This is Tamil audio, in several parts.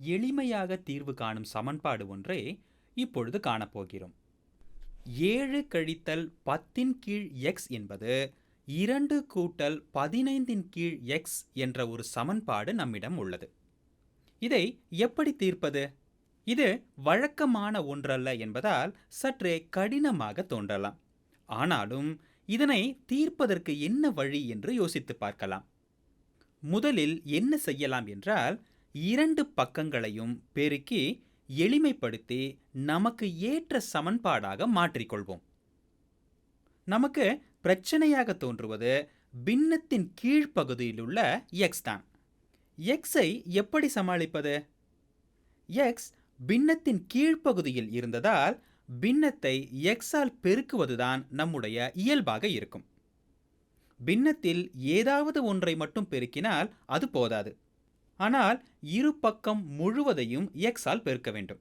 எளிமையாக தீர்வு காணும் சமன்பாடு ஒன்றை இப்பொழுது காணப்போகிறோம். ஏழு கழித்தல் பத்தின் கீழ் எக்ஸ் என்பது இரண்டு கூட்டல் பதினைந்தின் கீழ் எக்ஸ் என்ற ஒரு சமன்பாடு நம்மிடம் உள்ளது. இதை எப்படி தீர்ப்பது? இது வழக்கமான ஒன்றல்ல என்பதால் சற்றே கடினமாக தோன்றலாம். ஆனாலும் இதனை தீர்ப்பதற்கு என்ன வழி என்று யோசித்து பார்க்கலாம். முதலில் என்ன செய்யலாம் என்றால் இரண்டு பக்கங்களையும் பெருக்கி எளிமைப்படுத்தி நமக்கு ஏற்ற சமன்பாடாக மாற்றிக்கொள்வோம். நமக்கு பிரச்சனையாக தோன்றுவது பின்னத்தின் கீழ்ப்பகுதியில் உள்ள எக்ஸ் தான் எக்ஸை எப்படி சமாளிப்பது? எக்ஸ் பின்னத்தின் கீழ்ப்பகுதியில் இருந்ததால் பின்னத்தை எக்ஸால் பெருக்குவதுதான் நம்முடைய இயல்பாக இருக்கும். பின்னத்தில் ஏதாவது ஒன்றை மட்டும் பெருக்கினால் அது போதாது. ஆனால் இரு பக்கம் முழுவதையும் எக்ஸால் பெருக்க வேண்டும்.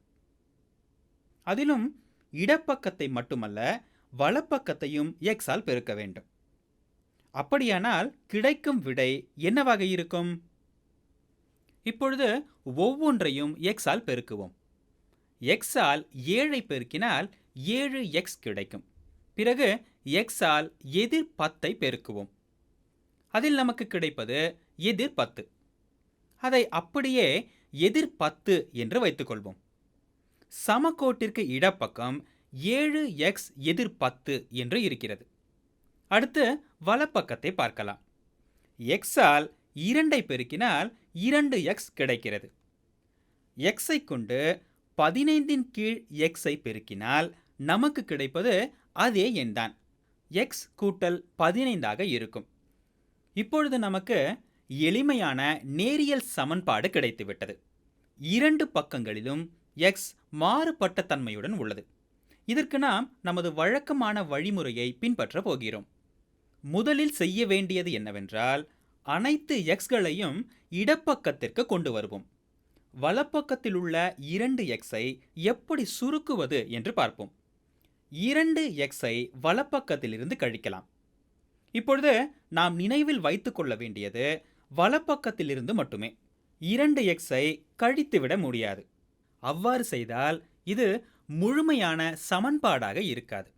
அதிலும் இடப்பக்கத்தை மட்டுமல்ல வலப்பக்கத்தையும் எக்ஸால் பெருக்க வேண்டும். அப்படியானால் கிடைக்கும் விடை என்னவாக இருக்கும்? இப்பொழுது ஒவ்வொன்றையும் எக்ஸால் பெருக்குவோம். எக்ஸால் ஏழை பெருக்கினால் ஏழு எக்ஸ் கிடைக்கும். பிறகு எக்ஸால் எதிர் பத்தை பெருக்குவோம். அதில் நமக்கு கிடைப்பது எதிர் பத்து. அதை அப்படியே எதிர் பத்து என்று வைத்துக்கொள்வோம். சமக்கோட்டிற்கு இடப்பக்கம் ஏழு எக்ஸ் எதிர் பத்து என்று இருக்கிறது. அடுத்து வலப்பக்கத்தை பார்க்கலாம். எக்ஸால் இரண்டை பெருக்கினால் இரண்டு எக்ஸ் கிடைக்கிறது. எக்ஸை கொண்டு பதினைந்தின் கீழ் எக்ஸை பெருக்கினால் நமக்கு கிடைப்பது அதே எண்தான் எக்ஸ் கூட்டல் பதினைந்தாக இருக்கும். இப்பொழுது நமக்கு எளிமையான நேரியல் சமன்பாடு கிடைத்துவிட்டது. இரண்டு பக்கங்களிலும் எக்ஸ் மாறுபட்ட தன்மையுடன் உள்ளது. இதற்கு நாம் நமது வழக்கமான வழிமுறையை பின்பற்றப் போகிறோம். முதலில் செய்ய வேண்டியது என்னவென்றால் அனைத்து எக்ஸ்களையும் இடப்பக்கத்திற்கு கொண்டு வருவோம். வலப்பக்கத்தில் உள்ள இரண்டு எக்ஸை எப்படி சுருக்குவது என்று பார்ப்போம். இரண்டு எக்ஸை வலப்பக்கத்திலிருந்து கழிக்கலாம். இப்பொழுது நாம் நினைவில் வைத்துக்கொள்ள வேண்டியது வலப்பக்கத்திலிருந்து மட்டுமே. இரண்டு எக்ஸை கழித்துவிட முடியாது. அவ்வாறு செய்தால் இது முழுமையான சமன்பாடாக இருக்காது.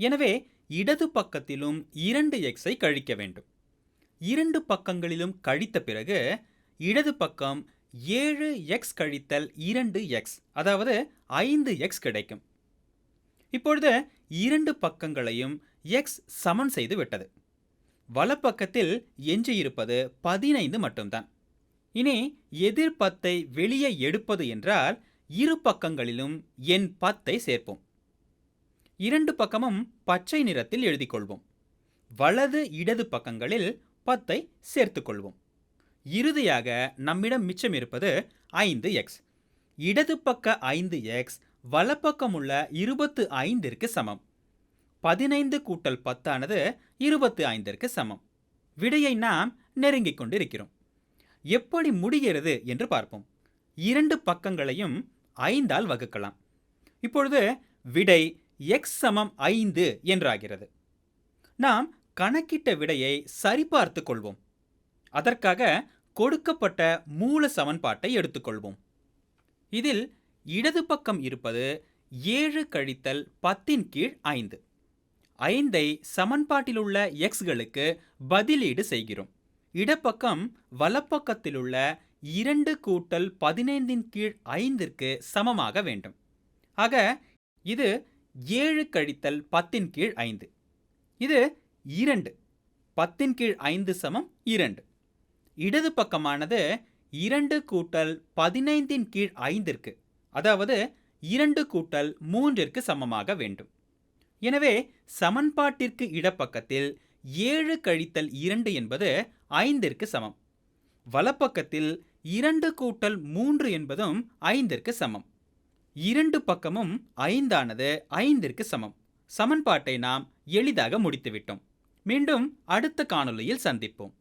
எனவே இடது பக்கத்திலும் இரண்டு எக்ஸை கழிக்க வேண்டும். இரண்டு பக்கங்களிலும் கழித்த பிறகு இடது பக்கம் ஏழு எக்ஸ் கழித்தல் இரண்டு எக்ஸ் அதாவது ஐந்து எக்ஸ் கிடைக்கும். இப்பொழுது இரண்டு பக்கங்களையும் எக்ஸ் சமன் செய்து விட்டது. வலப்பக்கத்தில் எஞ்சியிருப்பது பதினைந்து மட்டும்தான். இனி எதிர் பத்தை வெளியே எடுப்பது என்றால் இரு பக்கங்களிலும் எண் பத்தை சேர்ப்போம். இரண்டு பக்கமும் பச்சை நிறத்தில் எழுதிக்கொள்வோம். வலது இடது பக்கங்களில் பத்தை சேர்த்துக்கொள்வோம். இறுதியாக நம்மிடம் மிச்சம் இருப்பது ஐந்து எக்ஸ். இடது பக்க ஐந்து எக்ஸ் வலப்பக்கம் உள்ள இருபத்து ஐந்திற்கு சமம். பதினைந்து கூட்டல் பத்தானது இருபத்து ஐந்திற்கு சமம். விடையை நாம் நெருங்கிக் கொண்டிருக்கிறோம். எப்படி முடிகிறது என்று பார்ப்போம். இரண்டு பக்கங்களையும் ஐந்தால் வகுக்கலாம். இப்பொழுது விடை எக்ஸ் சமம் ஐந்து என்றாகிறது. நாம் கணக்கிட்ட விடையை சரிபார்த்து கொள்வோம். அதற்காக கொடுக்கப்பட்ட மூல சமன்பாட்டை எடுத்துக்கொள்வோம். இதில் இடது பக்கம் இருப்பது ஏழு கழித்தல் பத்தின் கீழ் ஐந்து. ஐந்தை சமன்பாட்டிலுள்ள எக்ஸ்களுக்கு பதிலீடு செய்கிறோம். இடப்பக்கம் வலப்பக்கத்திலுள்ள இரண்டு கூட்டல் பதினைந்தின் கீழ் ஐந்திற்கு சமமாக வேண்டும். ஆக இது ஏழு கழித்தல் பத்தின் கீழ் ஐந்து. இது இரண்டு. பத்தின் கீழ் ஐந்து சமம் இரண்டு. இடது பக்கமானது இரண்டு கூட்டல் பதினைந்தின் கீழ் ஐந்திற்கு அதாவது இரண்டு கூட்டல் மூன்றிற்கு சமமாக வேண்டும். எனவே சமன்பாட்டிற்கு இடப்பக்கத்தில் ஏழு கழித்தல் இரண்டு என்பது ஐந்திற்கு சமம். வலப்பக்கத்தில் இரண்டு கூட்டல் மூன்று என்பதும் ஐந்திற்கு சமம். இரண்டு பக்கமும் ஐந்தானது ஐந்திற்கு சமம். சமன்பாட்டை நாம் எளிதாக முடித்துவிட்டோம். மீண்டும் அடுத்த காணொளியில் சந்திப்போம்.